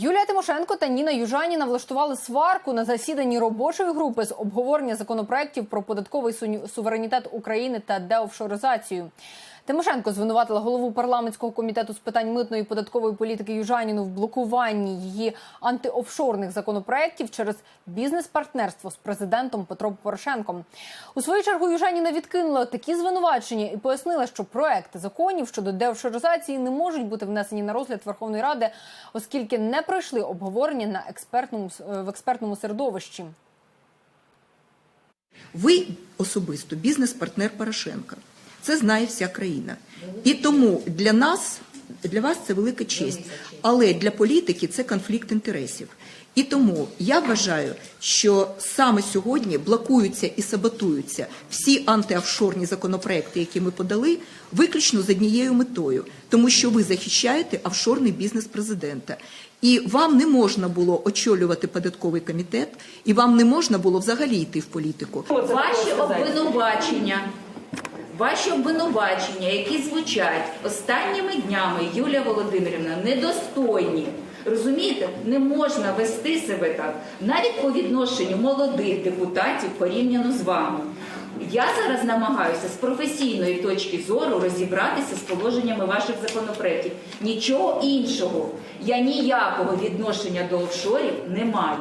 Юлія Тимошенко та Ніна Южаніна влаштували сварку на засіданні робочої групи з обговорення законопроєктів про податковий суверенітет України та деофшоризацію. Тимошенко звинуватила голову парламентського комітету з питань митної і податкової політики Южаніну в блокуванні її антиофшорних законопроєктів через бізнес-партнерство з президентом Петром Порошенком. У свою чергу Южаніна відкинула такі звинувачення і пояснила, що проекти законів щодо деофшоризації не можуть бути внесені на розгляд Верховної Ради, оскільки не пройшли обговорення на експертному с- в експертному середовищі. Ви особисто бізнес-партнер Порошенка. Це знає вся країна. І тому для нас, для вас це велика честь. Але для політики це конфлікт інтересів. І тому я вважаю, що саме сьогодні блокуються і саботуються всі антиофшорні законопроекти, які ми подали, виключно з однією метою, тому що ви захищаєте офшорний бізнес президента. І вам не можна було очолювати податковий комітет, і вам не можна було взагалі йти в політику. Ваші обвинувачення, ваші обвинувачення, які звучать останніми днями, Юлія Володимирівна, недостойні. Розумієте, не можна вести себе так, навіть по відношенню молодих депутатів порівняно з вами. Я зараз намагаюся з професійної точки зору розібратися з положеннями ваших законопроєктів. Нічого іншого. Я ніякого відношення до офшорів не маю.